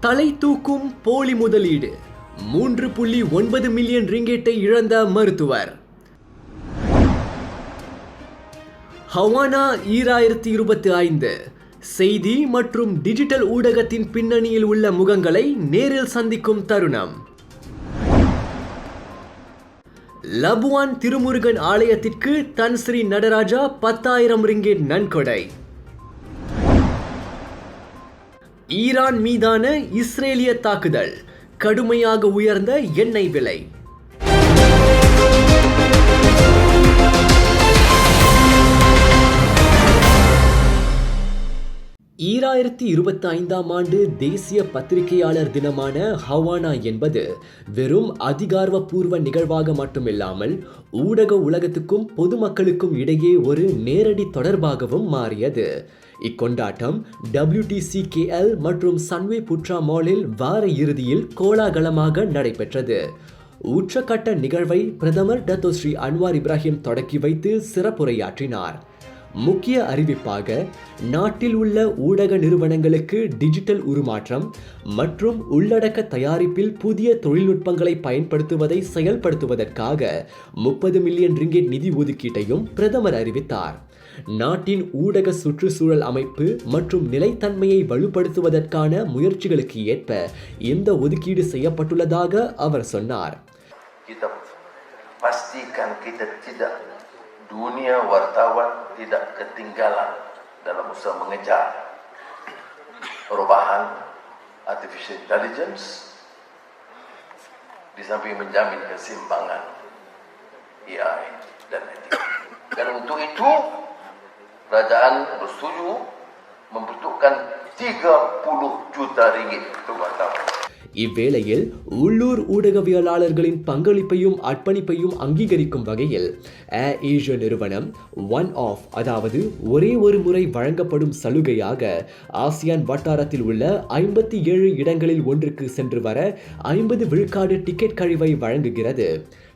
தலை தூக்கும் போலி முதலீடு. மூன்று புள்ளி ஒன்பது மில்லியன் ரிங்கெட்டை இழந்த மருத்துவர். ஹவானா ஈராயிரத்தி இருபத்தி ஐந்து. செய்தி மற்றும் டிஜிட்டல் ஊடகத்தின் பின்னணியில் உள்ள முகங்களை நேரில் சந்திக்கும் தருணம். லபுவான் திருமுருகன் ஆலயத்திற்கு தன் ஸ்ரீ நடராஜா பத்தாயிரம் ரிங்கெட் நன்கொடை. ஈரான் மீதான இஸ்ரேலிய தாக்குதல். கடுமையாக உயர்ந்த எண்ணெய் விலை. ஈராயிரத்தி இருபத்தி ஐந்தாம் ஆண்டு தேசிய பத்திரிகையாளர் தினமான ஹவானா என்பது வெறும் அதிகாரப்பூர்வ நிகழ்வாக மட்டுமில்லாமல் ஊடக உலகத்துக்கும் பொதுமக்களுக்கும் இடையே ஒரு நேரடி தொடர்பாகவும் மாறியது. இக்கொண்டாட்டம் டபிள்யூடிசிகேஎல் மற்றும் சன்வே புட்ரா மாலில் வார இறுதியில் கோலாகலமாக நடைபெற்றது. உச்சக்கட்ட நிகழ்வை பிரதமர் டத்தோஸ்ரீ அன்வார் இப்ராஹிம் தொடக்கி வைத்து சிறப்புரையாற்றினார். முக்கிய அறிவிப்பாக நாட்டில் உள்ள ஊடக நிறுவனங்களுக்கு டிஜிட்டல் உருமாற்றம் மற்றும் உள்ளடக்க தயாரிப்பில் புதிய தொழில்நுட்பங்களை பயன்படுத்துவதை செயல்படுத்துவதற்காக முப்பது மில்லியன் ரிங்கெட் நிதி ஒதுக்கீட்டையும் பிரதமர் அறிவித்தார். நாட்டின் ஊடக சுற்றுச்சூழல் அமைப்பு மற்றும் நிலைத்தன்மையை வலுப்படுத்துவதற்கான முயற்சிகளுக்கு ஏற்ப இந்த ஒதுக்கீடு செய்யப்பட்டுள்ளதாக அவர் சொன்னார். Dunia wartawan tidak ketinggalan dalam usaha mengejar perubahan artificial intelligence di samping menjamin keseimbangan AI dan etika. Dan untuk itu kerajaan bersetuju membutuhkan 30 juta ringgit untuk wartawan. இவ்வேளையில் உள்ளூர் ஊடகவியலாளர்களின் பங்களிப்பையும் அர்ப்பணிப்பையும் அங்கீகரிக்கும் வகையில் ஏர் ஏஷியா நிறுவனம் ஒன் ஆஃப் அதாவது ஒரே ஒரு முறை வழங்கப்படும் சலுகையாக ஆசியான் வட்டாரத்தில் உள்ள ஐம்பத்தி ஏழு இடங்களில் ஒன்றுக்கு சென்று வர ஐம்பது விழுக்காடு டிக்கெட் கழிவை வழங்குகிறது.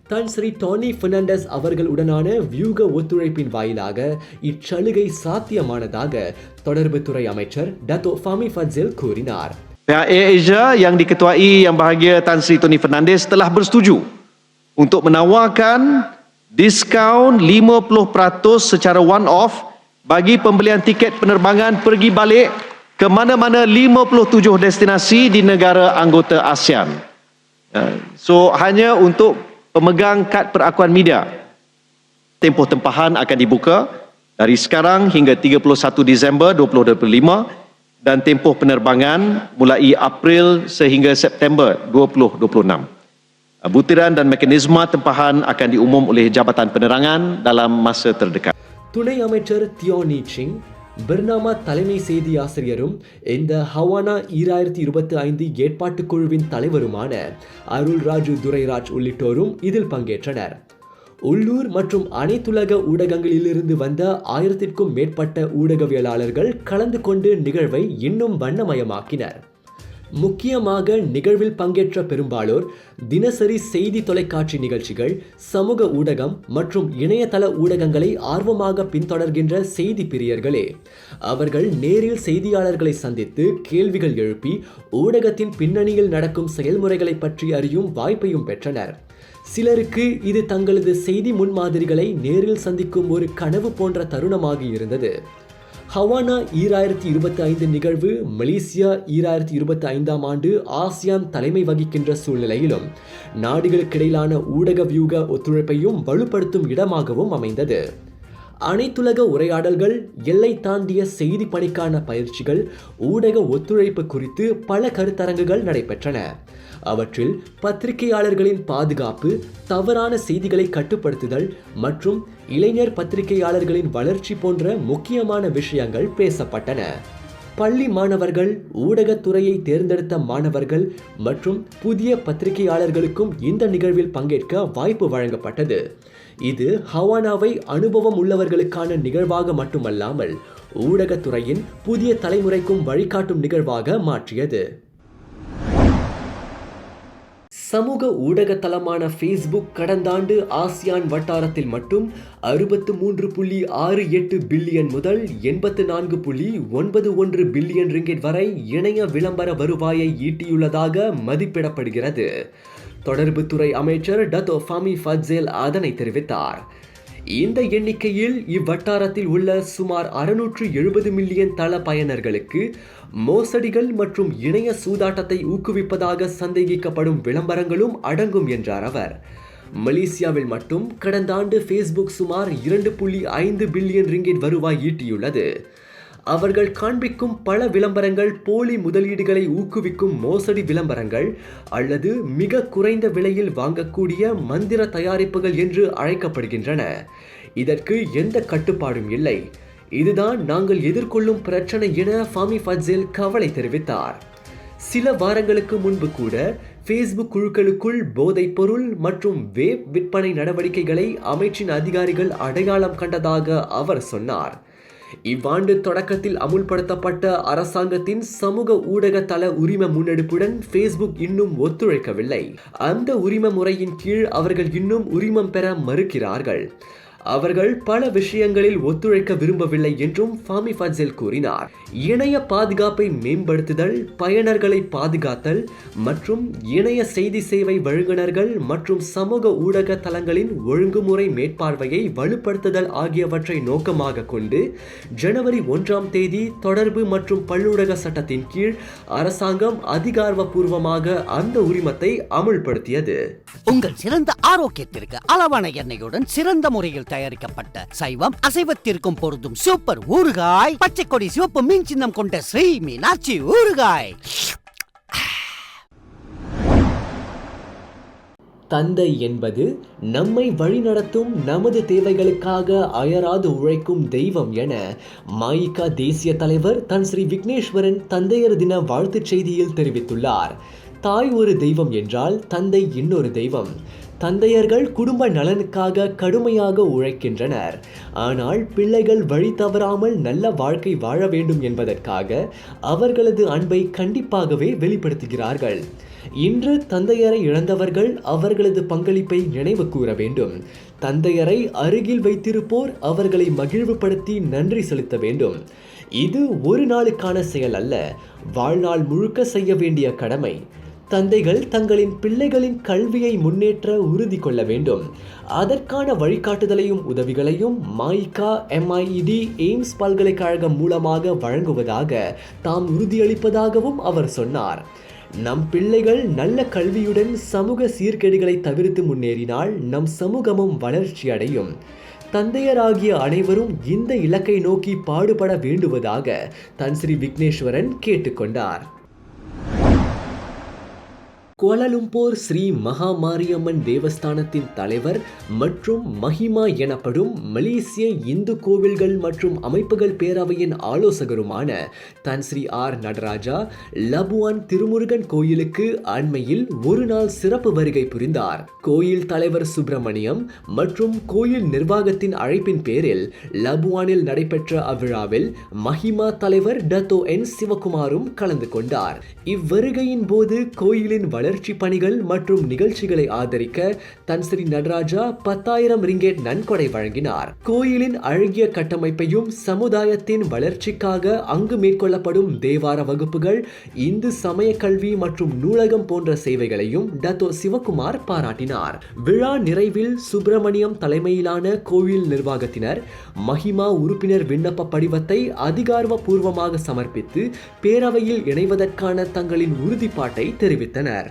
தான் ஸ்ரீ டானி பெர்னாண்டஸ் அவர்களுடனான வியூக ஒத்துழைப்பின் வாயிலாக இச்சலுகை சாத்தியமானதாக தொடர்புத்துறை அமைச்சர் டத்தோ ஃபாமி ஃபட்ஸில் கூறினார். Pihak Air Asia yang diketuai Yang Bahagia Tan Sri Tony Fernandez telah bersetuju untuk menawarkan diskaun 50% secara one-off bagi pembelian tiket penerbangan pergi balik ke mana-mana 57 destinasi di negara anggota ASEAN. Uh, So hanya untuk pemegang kad perakuan media. Tempoh tempahan akan dibuka dari sekarang hingga 31 Disember 2025 dan tempoh penerbangan mulai April sehingga September 2026. Butiran dan mekanisme tempahan akan diumum oleh Jabatan Penerangan dalam masa terdekat. துணை அமைச்சர் Deoni Singh Bernama தலைமை செய்தி ஆசிரியரும் இந்த Havana ஈராயிரத்தி இருபத்தி ஐந்து ஏற்பாட்டுக் குழுவின் தலைவருமான அருள் ராஜு துரைராஜ் உள்ளிட்டோரும் இதில் பங்கேற்றனர் உள்ளூர் மற்றும் அனைத்துலக ஊடகங்களிலிருந்து வந்த ஆயிரத்திற்கும் மேற்பட்ட ஊடகவியலாளர்கள் கலந்து கொண்டு நிகழ்வை இன்னும் வண்ணமயமாக்கினர். முக்கியமாக நிகழ்வில் பங்கேற்ற பெரும்பாலோர் தினசரி செய்தி தொலைக்காட்சி நிகழ்ச்சிகள் சமூக ஊடகம் மற்றும் இணையதள ஊடகங்களை ஆர்வமாக பின்தொடர்கின்ற செய்தி பிரியர்களே அவர்கள் நேரில் செய்தியாளர்களை சந்தித்து கேள்விகள் எழுப்பி ஊடகத்தின் பின்னணியில் நடக்கும் செயல்முறைகளை பற்றி அறியும் வாய்ப்பையும் பெற்றனர். சிலருக்கு இது தங்களது செய்தி முன்மாதிரிகளை நேரில் சந்திக்கும் ஒரு கனவு போன்ற தருணமாக இருந்தது. ஹவானா ஈராயிரத்தி இருபத்தி ஐந்து நிகழ்வு மலேசியா ஈராயிரத்தி இருபத்தி ஐந்தாம் ஆண்டு ஆசியான் தலைமை வகிக்கின்ற சூழ்நிலையிலும் நாடுகளுக்கிடையிலான ஊடக வியூக ஒத்துழைப்பையும் வலுப்படுத்தும் இடமாகவும் அமைந்தது. அனைத்துலக உரையாடல்கள் எல்லை தாண்டிய செய்தி பணிக்கான பயிற்சிகள் ஊடக ஒத்துழைப்பு குறித்து பல கருத்தரங்குகள் நடைபெற்றன. அவற்றில் பத்திரிகையாளர்களின் பாதுகாப்பு தவறான செய்திகளை கட்டுப்படுத்துதல் மற்றும் இளைஞர் பத்திரிகையாளர்களின் வளர்ச்சி போன்ற முக்கியமான விஷயங்கள் பேசப்பட்டன. பள்ளி மாணவர்கள் ஊடகத்துறையை தேர்ந்தெடுத்த மாணவர்கள் மற்றும் புதிய பத்திரிகையாளர்களுக்கும் இந்த நிகழ்வில் பங்கேற்க வாய்ப்பு வழங்கப்பட்டது. இது ஹவானாவை அனுபவம் உள்ளவர்களுக்கான நிகழ்வாக மட்டுமல்லாமல் ஊடகத்துறையின் புதிய தலைமுறைக்கும் வழிகாட்டும் நிகழ்வாக மாற்றியது. சமூக ஊடக தளமான ஃபேஸ்புக் கடந்த ஆண்டு ஆசியான் வட்டாரத்தில் மட்டும் அறுபத்து மூன்று புள்ளி ஆறு எட்டு பில்லியன் முதல் எண்பத்து நான்கு புள்ளி ஒன்பது ஒன்று பில்லியன் ரிங்கெட் வரை இணைய விளம்பர வருவாயை ஈட்டியுள்ளதாக மதிப்பிடப்படுகிறது. தொடர்புத்துறை அமைச்சர் டத்தோ ஃபாமி ஃபட்சேல் அதனை தெரிவித்தார். இந்த எண்ணிக்கையில் இவ்வட்டாரத்தில் உள்ள சுமார் அறுநூற்று எழுபது மில்லியன் தள பயனர்களுக்கு மோசடிகள் மற்றும் இணைய சூதாட்டத்தை ஊக்குவிப்பதாக சந்தேகிக்கப்படும் விளம்பரங்களும் அடங்கும் என்றார் அவர். மலேசியாவில் மட்டும் கடந்த ஆண்டு ஃபேஸ்புக் சுமார் இரண்டு புள்ளி ஐந்து பில்லியன் ரிங்கிட் வருவாய் ஈட்டியுள்ளது. அவர்கள் காண்பிக்கும் பல விளம்பரங்கள் போலி முதலீடுகளை ஊக்குவிக்கும் மோசடி விளம்பரங்கள் அல்லது மிக குறைந்த விலையில் வாங்கக்கூடிய மந்திர தயாரிப்புகள் என்று அழைக்கப்படுகின்றன. இதற்கு எந்த கட்டுப்பாடும் இல்லை. இதுதான் நாங்கள் எதிர்கொள்ளும் பிரச்சனை என ஃபாமி ஃபட்ஸில் கவலை தெரிவித்தார். சில வாரங்களுக்கு முன்பு கூட ஃபேஸ்புக் குழுக்களுக்குள் போதைப் பொருள் மற்றும் வேப் விற்பனை நடவடிக்கைகளை அமைச்சின் அதிகாரிகள் அடையாளம் கண்டதாக அவர் சொன்னார். இவ்வாண்டு தொடக்கத்தில் அமுல்படுத்தப்பட்ட அரசாங்கத்தின் சமூக ஊடக தள உரிம முன்னெடுப்புடன் ஃபேஸ்புக் இன்னும் ஒத்துழைக்கவில்லை. அந்த உரிம முறையின் கீழ் அவர்கள் இன்னும் உரிமம் பெற மறுக்கிறார்கள். அவர்கள் பல விஷயங்களில் ஒத்துழைக்க விரும்பவில்லை என்றும் ஃபாமி ஃபட்ஸில் கூறினார். இணைய பாதுகாப்பை மேம்படுத்துதல் பயனர்களை பாதுகாத்தல் மற்றும் இணைய செய்தி சேவை வழங்குனர்கள் மற்றும் சமூக ஊடக தளங்களின் ஒழுங்குமுறை மேற்பார்வையை வலுப்படுத்துதல் ஆகியவற்றை நோக்கமாக கொண்டு ஜனவரி ஒன்றாம் தேதி தொடர்பு மற்றும் பல்லூடக சட்டத்தின் கீழ் அரசாங்கம் அதிகாரப்பூர்வமாக அந்த உரிமத்தை அமுல்படுத்தியது. உங்கள் சிறந்த ஆரோக்கியத்திற்கு அளவான எண்ணெயுடன் சிறந்த முறையில் தயாரிக்கப்பட்ட சைவம் அசைவத்திற்கும் பொருந்தும் சூப்பர் ஊறுகாய் பச்சை கொடி சிவப்பு மீன் சின்னம் கொண்ட ஸ்ரீ மீனாட்சி ஊறுகாய். தந்தை என்பது நம்மை வழிநடத்தும் நமது தேவைகளுக்காக அயராது உழைக்கும் தெய்வம் என மாயிகா தேசிய தலைவர் தன் ஸ்ரீ விக்னேஸ்வரன் தந்தையர் தின வாழ்த்துச் செய்தியில் தெரிவித்துள்ளார். தாய் ஒரு தெய்வம் என்றால் தந்தை இன்னொரு தெய்வம். தந்தையர்கள் குடும்ப நலனுக்காக கடுமையாக உழைக்கின்றனர். ஆனால் பிள்ளைகள் வழி தவறாமல் நல்ல வாழ்க்கை வாழ வேண்டும் என்பதற்காக அவர்களது அன்பை கண்டிப்பாகவே வெளிப்படுத்துகிறார்கள். இன்று தந்தையரை இழந்தவர்கள் அவர்களது பங்களிப்பை நினைவு கூற வேண்டும். தந்தையரை அருகில் வைத்திருப்போர் அவர்களை மகிழ்வுபடுத்தி நன்றி செலுத்த வேண்டும். இது ஒரு நாளுக்கான செயல் அல்ல. வாழ்நாள் முழுக்க செய்ய வேண்டிய கடமை. தந்தைகள் தங்களின் பிள்ளைகளின் கல்வியை முன்னேற்ற உறுதி கொள்ள வேண்டும். அதற்கான வழிகாட்டுதலையும் உதவிகளையும் மாய்கா எம்ஐஇடி எய்ம்ஸ் பல்கலைக்கழகம் மூலமாக வழங்குவதாக தாம் உறுதியளிப்பதாகவும் அவர் சொன்னார். நம் பிள்ளைகள் நல்ல கல்வியுடன் சமூக சீர்கேடுகளை தவிர்த்து முன்னேறினால் நம் சமூகமும் வளர்ச்சி அடையும் தந்தையராகிய அனைவரும் இந்த இலக்கை நோக்கி பாடுபட வேண்டுவதாக தன் ஸ்ரீ விக்னேஸ்வரன் கேட்டுக்கொண்டார். கோலலும்பூர் ஸ்ரீ மகா மாரியம்மன் தேவஸ்தானத்தின் தலைவர் மற்றும் மஹிமா எனப்படும் மலேசிய இந்து கோவில்கள் மற்றும் அமைப்புகள் பேரவையின் ஆலோசகருமான தன் ஸ்ரீ ஆர் நடராஜா லபுவான் திருமுருகன் கோயிலுக்கு அண்மையில் ஒரு நாள் சிறப்பு வருகை புரிந்தார். கோயில் தலைவர் சுப்பிரமணியம் மற்றும் கோயில் நிர்வாகத்தின் அழைப்பின் பேரில் லபுவானில் நடைபெற்ற அவ்விழாவில் மஹிமா தலைவர் டத்தோ என் சிவகுமாரும் கலந்து கொண்டார். இவ்வருகையின் போது கோயிலின் வளர்ச்சி பணிகள் மற்றும் நிகழ்ச்சிகளை ஆதரிக்க தன் நடராஜா பத்தாயிரம் ரிங்கேட் நன்கொடை வழங்கினார். கோயிலின் அழகிய கட்டமைப்பையும் சமுதாயத்தின் வளர்ச்சிக்காக அங்கு மேற்கொள்ளப்படும் தேவார வகுப்புகள் இந்து சமய கல்வி மற்றும் நூலகம் போன்ற சேவைகளையும் டத்தோ சிவகுமார் பாராட்டினார். விழா நிறைவில் சுப்பிரமணியம் தலைமையிலான கோயில் நிர்வாகத்தினர் மஹிமா உறுப்பினர் விண்ணப்ப படிவத்தை அதிகாரப்பூர்வமாக சமர்ப்பித்து பேரவையில் இணைவதற்கான தங்களின் உறுதிப்பாட்டை தெரிவித்தனர்.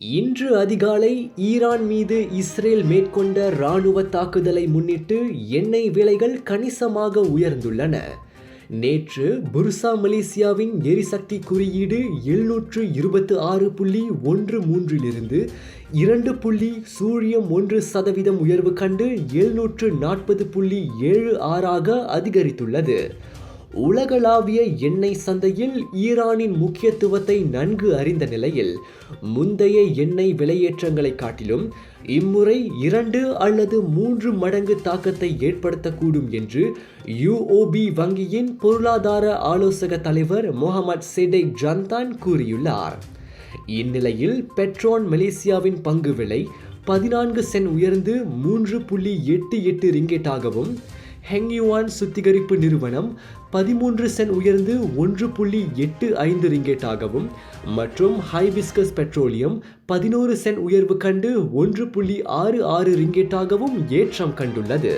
இன்று அதிகாலை ஈரான் மீது இஸ்ரேல் மேற்கொண்ட இராணுவ தாக்குதலை முன்னிட்டு எண்ணெய் விலைகள் கணிசமாக உயர்ந்துள்ளன. நேற்று புர்சா மலேசியாவின் எரிசக்தி குறியீடு எழுநூற்று இருபத்து ஆறு புள்ளி ஒன்று மூன்றிலிருந்து இரண்டு புள்ளி சூழியம் ஒன்று சதவீதம் உயர்வு கண்டு எழுநூற்று நாற்பது புள்ளி ஏழு ஆறாக அதிகரித்துள்ளது. உலகளாவிய எண்ணெய் சந்தையில் ஈரானின் முக்கியத்துவத்தை நன்கு அறிந்த நிலையில் முந்தைய எண்ணெய் விலையேற்றங்களை காட்டிலும் இம்முறை இரண்டு அல்லது மூன்று மடங்கு தாக்கத்தை ஏற்படுத்தக்கூடும் என்று யுஓபி வங்கியின் பொருளாதார ஆலோசக தலைவர் முகமது செடேக் ஜன்தான் கூறியுள்ளார். இந்நிலையில் பெட்ரோன் மலேசியாவின் பங்கு விலை பதினான்கு சென் உயர்ந்து மூன்று புள்ளி எட்டு எட்டு ரிங்கெட்டாகவும் ஹெங்யுவான் சுத்திகரிப்பு நிறுவனம் பதிமூன்று சென் உயர்ந்து ஒன்று புள்ளி எட்டு ஐந்து ரிங்கெட்டாகவும் மற்றும் ஹைபிஸ்கஸ் பெட்ரோலியம் பதினோரு சென் உயர்வு கண்டு ஒன்று புள்ளி ஆறு ஆறு ரிங்கெட்டாகவும் ஏற்றம் கண்டுள்ளது.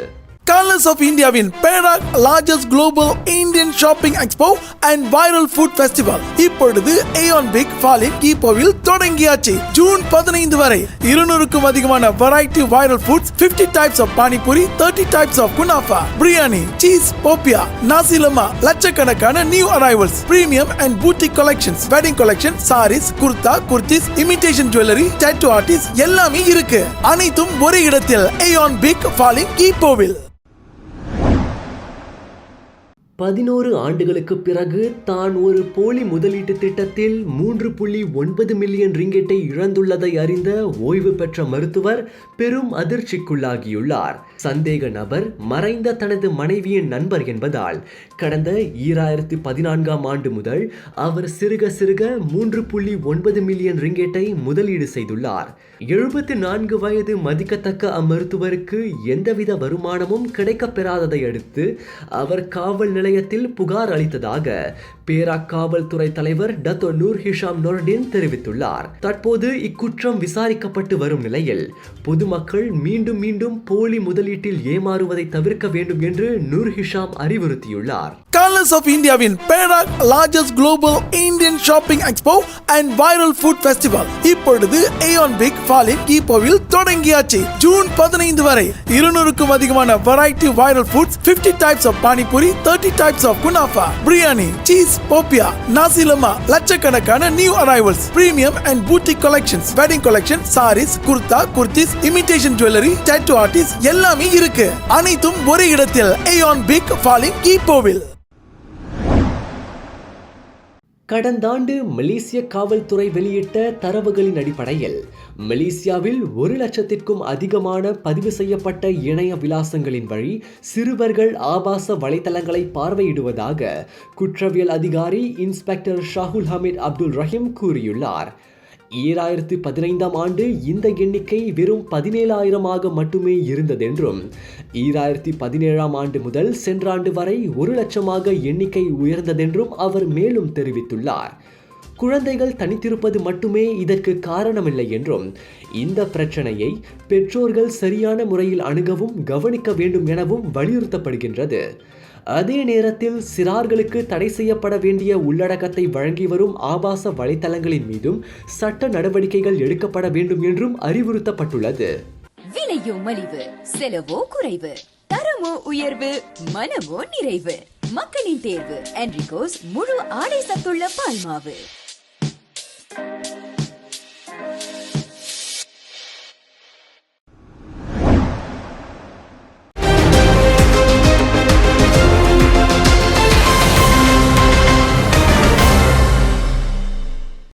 கலர்ஸ் ஆஃப் இந்தியாவின் Perak largest global Indian shopping expo and viral food festival இப்பொழுது ஏஆன் பிக் ஃபாலின் கீப்போவில் தொடங்கியாச்சு. ஜூன் பதினைந்து வரை இருநூறுக்கும் அதிகமான variety viral foods 50 types of panipuri 30 types of kunafa biryani cheese popiah nasi lemak லட்சக்கணக்கான new arrivals premium and boutique collections wedding collection sarees kurta kurtis imitation jewellery tattoo artist எல்லாமே இருக்கு. அனைத்தும் ஒரே இடத்தில் ஏஆன் பிக் ஃபாலின் கீப்போவில் பதினோரு ஆண்டுகளுக்கு பிறகு தான் ஒரு போலி முதலீட்டு திட்டத்தில் மூன்று புள்ளி ஒன்பது மில்லியன் ரிங்கெட்டை இழந்துள்ளதை அறிந்த ஓய்வு பெற்ற மருத்துவர் பெரும் அதிர்ச்சிக்குள்ளாகியுள்ளார். சந்தேக நபர் மறைந்த தனது மனைவியின் நண்பர் என்பதால் கடந்த ஈராயிரத்தி பதினான்காம் ஆண்டு முதல் அவர் சிறுக சிறுக மூன்று புள்ளி ஒன்பது மில்லியன் ரிங்கெட்டை முதலீடு செய்துள்ளார். எழுபத்தி நான்கு வயது மதிக்கத்தக்க அம்மருத்துவருக்கு எந்தவித வருமானமும் கிடைக்கப் பெறாததை அடுத்து அவர் காவல் நிலை நிலையத்தில் புகார் அளித்ததாக பேரா காவல்துறை தலைவர் டத்தோ நூர் ஹிஷாம் நொர்டின் தெரிவித்துள்ளார். தற்போது இக்குற்றம் விசாரிக்கப்பட்டு வரும் நிலையில் பொதுமக்கள் மீண்டும் மீண்டும் போலி முதலீட்டில் ஏமாறுவதை தவிர்க்க வேண்டும் என்று நூர் ஹிஷாம் அறிவுறுத்தியுள்ளார். கலர்ஸ் ஆஃப் இந்தியாவின் Perak largest global Indian shopping expo and viral food festival இப்பொழுது ஏஆன் பிக் ஃபாலின் கீப்போவில் தொடங்கியாச்சு. ஜூன் பதினைந்து வரை இருநூறுக்கும் அதிகமான variety viral foods 50 types of panipuri 30 types of kunafa biryani cheese popiah nasi lemak லட்சக்கணக்கான new arrivals premium and boutique collections wedding collection sarees kurta kurtis imitation jewellery tattoo artist எல்லாமே இருக்கு. அனைத்தும் ஒரே இடத்தில் ஏயான் பிக் ஃபாலிங் கீப்போவில் கடந்த ஆண்டு மலேசிய காவல்துறை வெளியிட்ட தரவுகளின் அடிப்படையில் மலேசியாவில் ஒரு லட்சத்திற்கும் அதிகமான பதிவு செய்யப்பட்ட இணைய விலாசங்களின் வழி சிறுவர்கள் ஆபாச வலைத்தளங்களை பார்வையிடுவதாக குற்றவியல் அதிகாரி இன்ஸ்பெக்டர் ஷாகுல் ஹமீத் அப்துல் ரஹீம் கூறியுள்ளார். ஈராயிரத்து பதினைந்தாம் ஆண்டு இந்த எண்ணிக்கை வெறும் பதினேழாயிரமாக மட்டுமே இருந்ததென்றும் ஈராயிரத்தி பதினேழாம் ஆண்டு முதல் சென்ற ஆண்டு வரை ஒரு லட்சமாக எண்ணிக்கை உயர்ந்ததென்றும் அவர் மேலும் தெரிவித்துள்ளார். குழந்தைகள் தனித்திருப்பது மட்டுமே இதற்கு காரணமில்லை என்றும் இந்த பிரச்சனையை பெற்றோர்கள் சரியான முறையில் அணுகவும் கவனிக்க வேண்டும் எனவும் வலியுறுத்தப்படுகின்றது. அதே நேரத்தில் சிறார்களுக்கு தடை செய்யப்பட வேண்டிய உள்ளடக்கத்தை வழங்கி வரும் ஆபாச வலைத்தளங்களின் மீதும் சட்ட நடவடிக்கைகள் எடுக்கப்பட வேண்டும் என்றும் அறிவுறுத்தப்பட்டுள்ளது. விலையோ மலிவு செலவோ குறைவு தரமோ உயர்வு மனமோ நிறைவு. மக்களின் தேர்வு என்ரிகோஸ் முழு ஆடை சத்துள்ள பால்மாவு.